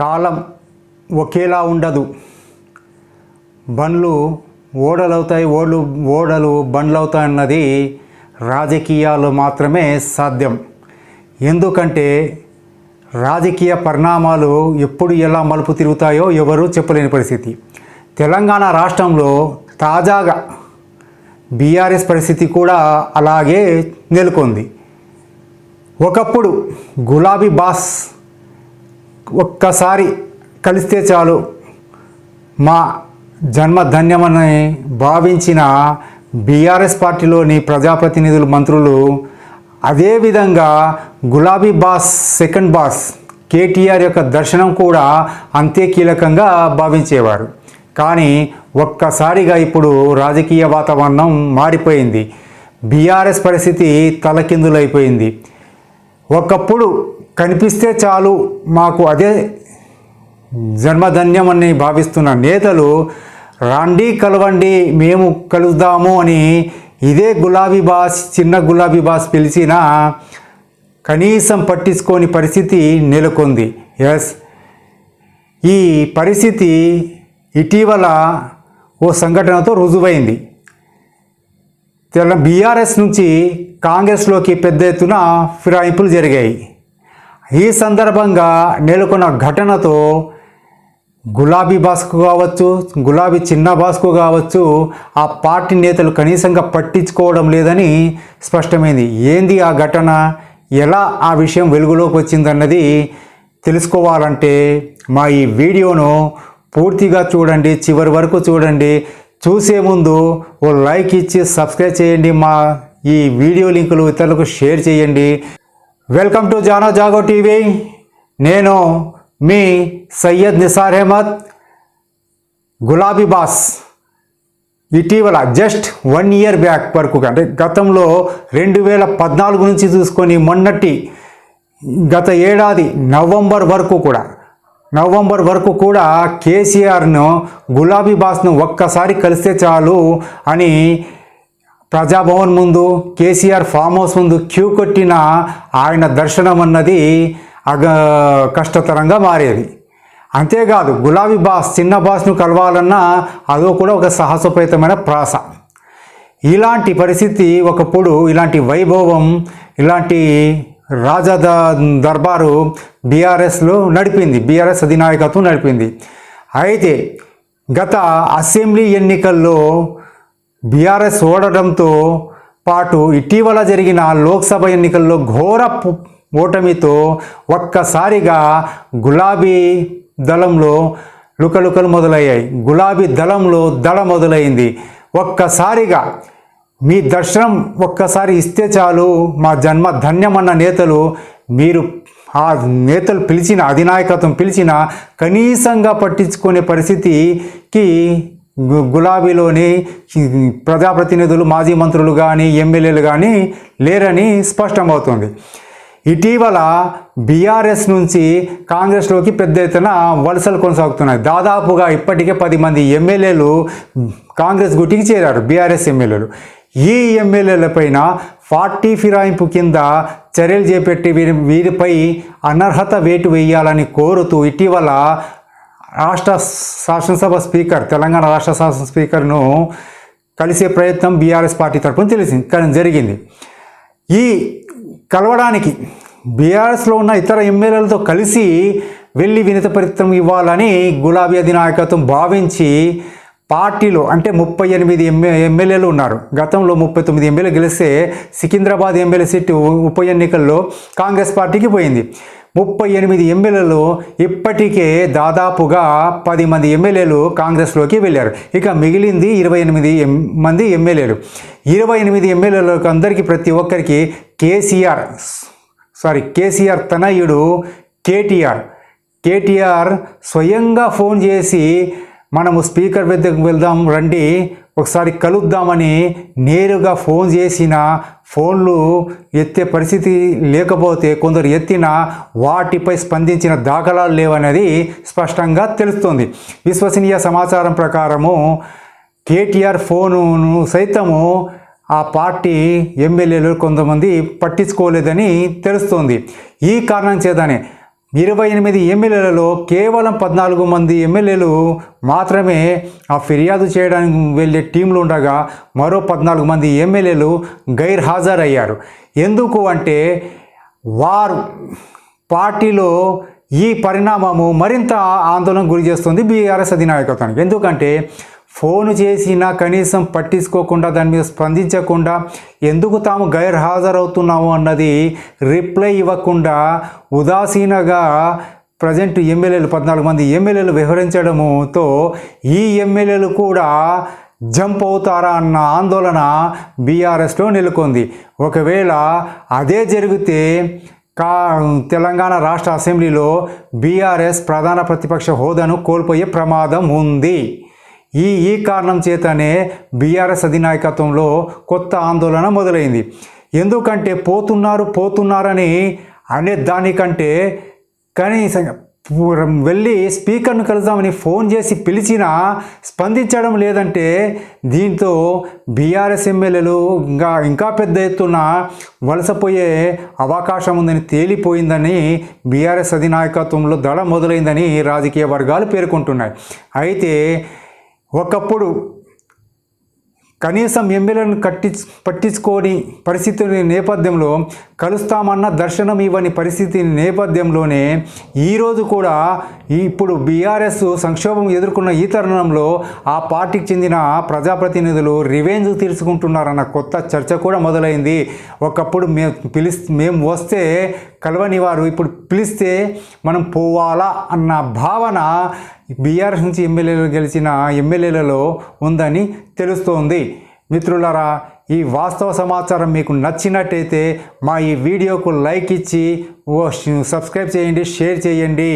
కాలం ఒకేలా ఉండదు. బండ్లు ఓడలు అవుతాయి ఓడలు ఓడలు అన్నది రాజకీయాలు మాత్రమే సాధ్యం. ఎందుకంటే రాజకీయ పరిణామాలు ఎప్పుడు ఎలా మలుపు తిరుగుతాయో ఎవరు చెప్పలేని పరిస్థితి. తెలంగాణ రాష్ట్రంలో తాజాగా బీఆర్ఎస్ పరిస్థితి కూడా అలాగే నెలకొంది. ఒకప్పుడు గులాబీ బాస్ ఒక్కసారి కలిస్తే చాలు. మా జన్మ ధన్యమని భావించిన బీఆర్ఎస్ పార్టీలోని ప్రజాప్రతినిధులు మంత్రులు అదేవిధంగా గులాబీ బాస్ సెకండ్ బాస్ కేటీఆర్ యొక్క దర్శనం కూడా అంతే కీలకంగా భావించేవారు. కానీ ఒక్కసారిగా ఇప్పుడు రాజకీయ వాతావరణం మారిపోయింది. బీఆర్ఎస్ పరిస్థితి తలకిందులైపోయింది. ఒకప్పుడు కనిపిస్తే చాలు మాకు అదే జన్మధన్యమని భావిస్తున్న నేతలు రాండి కలవండి మేము కలుద్దాము అని ఇదే గులాబీ బాస్ చిన్న గులాబీ బాస్ పిలిచినా కనీసం పట్టించుకోని పరిస్థితి నెలకొంది. ఎస్ ఈ పరిస్థితి ఇటీవల ఓ సంఘటనతో రుజువైంది. తెల బీఆర్ఎస్ నుంచి కాంగ్రెస్లోకి పెద్ద ఎత్తున ఫిరాయింపులు జరిగాయి. ఈ సందర్భంగా నెలకొన్న ఘటనతో గులాబీ బాస్కు కావచ్చు గులాబీ చిన్న బాస్కు కావచ్చు ఆ పార్టీ నేతలు కనీసంగా పట్టించుకోవడం లేదని స్పష్టమైంది. ఏంది ఆ ఘటన? ఎలా ఆ విషయం వెలుగులోకి వచ్చిందన్నది తెలుసుకోవాలంటే మా ఈ వీడియోను పూర్తిగా చూడండి చివరి వరకు చూడండి. చూసే ముందు ఓ లైక్ ఇచ్చి సబ్స్క్రైబ్ చేయండి మా ఈ వీడియో లింకులు ఇతరులకు షేర్ చేయండి. Welcome to Jana Jago TV. నేను మీ సయ్యద్ నిసార్ అహ్మద్. గులాబీ బాస్. ఇటీవల జస్ట్ వన్ ఇయర్ బ్యాక్ వరకు అంటే గతంలో రెండు వేల పద్నాలుగు నుంచి చూసుకొని మొన్నటి గత ఏడాది నవంబర్ వరకు కూడా నవంబర్ వరకు కూడా కేసీఆర్ను గులాబీ బాస్ను ఒక్కసారి కలిస్తే చాలు అని ప్రజాభవన్ ముందు కేసీఆర్ ఫామ్ హౌస్ ముందు క్యూ కొట్టిన ఆయన దర్శనం అన్నది అగ కష్టతరంగా మారేది. అంతేకాదు గులాబీ బాస్ చిన్న బాస్ను కలవాలన్నా అదో కూడా ఒక సాహసోపేతమైన ప్రాస. ఇలాంటి పరిస్థితి ఒకప్పుడు ఇలాంటి వైభవం ఇలాంటి రాజా ద- దర్బారు బీఆర్ఎస్లో నడిపింది బీఆర్ఎస్ అధినాయకత్వం నడిపింది. అయితే గత అసెంబ్లీ ఎన్నికల్లో బీఆర్ఎస్ ఓడటంతో పాటు ఇటీవల జరిగిన లోక్సభ ఎన్నికల్లో ఘోర ఓటమితో ఒక్కసారిగా గులాబీ దళంలో లుకలుకలు మొదలయ్యాయి. గులాబీ దళంలో దళ మొదలైంది. ఒక్కసారిగా మీ దర్శనం ఒక్కసారి ఇస్తే చాలు మా జన్మ ధన్యమన్న నేతలు మీరు ఆ నేతలు పిలిచిన అధినాయకత్వం పిలిచిన కనీసంగా పట్టించుకునే పరిస్థితికి గులాబీలోని ప్రజాప్రతినిధులు మాజీ మంత్రులు కానీ ఎమ్మెల్యేలు కానీ లేరని స్పష్టమవుతుంది. ఇటీవల బీఆర్ఎస్ నుంచి కాంగ్రెస్లోకి పెద్ద ఎత్తున వలసలు కొనసాగుతున్నాయి. దాదాపుగా ఇప్పటికే పది మంది ఎమ్మెల్యేలు కాంగ్రెస్ గుట్టికి చేరారు బీఆర్ఎస్ ఎమ్మెల్యేలు. ఈ ఎమ్మెల్యేలపైన పార్టీ ఫిరాయింపు కింద చర్యలు చేపట్టి వీరి వీరిపై అనర్హత వేటు వేయాలని కోరుతూ ఇటీవల రాష్ట్ర శాసనసభ స్పీకర్ తెలంగాణ రాష్ట్ర శాసన స్పీకర్ను కలిసే ప్రయత్నం బీఆర్ఎస్ పార్టీ తరఫున తెలిసింది కానీ జరిగింది. ఈ కలవడానికి బీఆర్ఎస్లో ఉన్న ఇతర ఎమ్మెల్యేలతో కలిసి వెళ్ళి వినత పరిత్రం ఇవ్వాలని గులాబీ అధినాయకత్వం భావించి పార్టీలో అంటే ముప్పై ఎనిమిది ఎంఏ ఎమ్మెల్యేలు ఉన్నారు. గతంలో ముప్పై తొమ్మిది ఎమ్మెల్యే గెలిస్తే సికింద్రాబాద్ ఎమ్మెల్యే సీటు ఉప ఎన్నికల్లో కాంగ్రెస్ పార్టీకి పోయింది. ముప్పై ఎనిమిది ఎమ్మెల్యేలు ఇప్పటికే దాదాపుగా పది మంది ఎమ్మెల్యేలు కాంగ్రెస్లోకి వెళ్ళారు. ఇక మిగిలింది ఇరవై ఎనిమిది ఎం మంది ఎమ్మెల్యేలు. ఇరవై ఎనిమిది ఎమ్మెల్యేలకు అందరికీ ప్రతి ఒక్కరికి కేసీఆర్ సారీ కేసీఆర్ తనయుడు కేటీఆర్. కేటీఆర్ స్వయంగా ఫోన్ చేసి మనము స్పీకర్ వద్దకు వెళ్దాం రండి ఒకసారి కలుద్దామని నేరుగా ఫోన్ చేసిన ఫోన్లు ఎత్తే పరిస్థితి లేకపోతే కొందరు ఎత్తిన వాటిపై స్పందించిన దాఖలాలు లేవనేది స్పష్టంగా తెలుస్తుంది. విశ్వసనీయ సమాచారం ప్రకారము కేటీఆర్ ఫోనును సైతము ఆ పార్టీ ఎమ్మెల్యేలు కొంతమంది పట్టించుకోలేదని తెలుస్తోంది. ఈ కారణం చేతనే ఇరవై ఎనిమిది ఎమ్మెల్యేలలో కేవలం పద్నాలుగు మంది ఎమ్మెల్యేలు మాత్రమే ఆ ఫిర్యాదు చేయడానికి వెళ్ళే టీంలు ఉండగా మరో పద్నాలుగు మంది ఎమ్మెల్యేలు గైర్ హాజరయ్యారు ఎందుకు అంటే వారు పార్టీలో ఈ పరిణామము మరింత ఆందోళన గురి చేస్తుంది బీఆర్ఎస్ అధినాయకత్వానికి. ఎందుకంటే ఫోను చేసినా కనీసం పట్టించుకోకుండా దాని మీద స్పందించకుండా ఎందుకు తాము గైర్ హాజరవుతున్నాము అన్నది రిప్లై ఇవ్వకుండా ఉదాసీనగా ప్రజెంట్ ఎమ్మెల్యేలు పద్నాలుగు మంది ఎమ్మెల్యేలు వివరించడముతో ఈ ఎమ్మెల్యేలు కూడా జంప్ అవుతారా అన్న ఆందోళన బీఆర్ఎస్లో నెలకొంది. ఒకవేళ అదే జరిగితే కా తెలంగాణ రాష్ట్ర అసెంబ్లీలో బీఆర్ఎస్ ప్రధాన ప్రతిపక్ష హోదాను కోల్పోయే ప్రమాదం ఉంది. ఈ ఈ కారణం చేతనే బీఆర్ఎస్ అధినాయకత్వంలో కొత్త ఆందోళన మొదలైంది. ఎందుకంటే పోతున్నారు పోతున్నారని అనే దానికంటే కనీసం వెళ్ళి స్పీకర్ను కలుద్దామని ఫోన్ చేసి పిలిచినా స్పందించడం లేదంటే దీంతో బీఆర్ఎస్ ఎమ్మెల్యేలు ఇంకా ఇంకా పెద్ద ఎత్తున వలసపోయే అవకాశం ఉందని తేలిపోయిందని బీఆర్ఎస్ అధినాయకత్వంలో దడ మొదలైందని రాజకీయ వర్గాలు పేర్కొంటున్నాయి. అయితే ఒకప్పుడు కనీసం ఎమ్మెల్యేలను కట్టి పట్టించుకోని పరిస్థితి నేపథ్యంలో కలుస్తామన్న దర్శనం ఇవ్వని పరిస్థితి నేపథ్యంలోనే ఈరోజు కూడా ఇప్పుడు బీఆర్ఎస్ సంక్షోభం ఎదుర్కొన్న ఈ తరుణంలో ఆ పార్టీకి చెందిన ప్రజాప్రతినిధులు రివెంజ్ తీర్చుకుంటున్నారన్న కొత్త చర్చ కూడా మొదలైంది. ఒకప్పుడు మేము పిలిస్ మేము వస్తే కలవని వారు ఇప్పుడు పిలిస్తే మనం పోవాలా అన్న భావన బీఆర్ఎస్ నుంచి ఎమ్మెల్యేలు గెలిచిన ఎమ్మెల్యేలలో ఉందని తెలుస్తోంది. మిత్రులరా ఈ వాస్తవ సమాచారం మీకు నచ్చినట్టయితే మా ఈ వీడియోకు లైక్ ఇచ్చి ఓ సబ్స్క్రైబ్ చేయండి షేర్ చేయండి.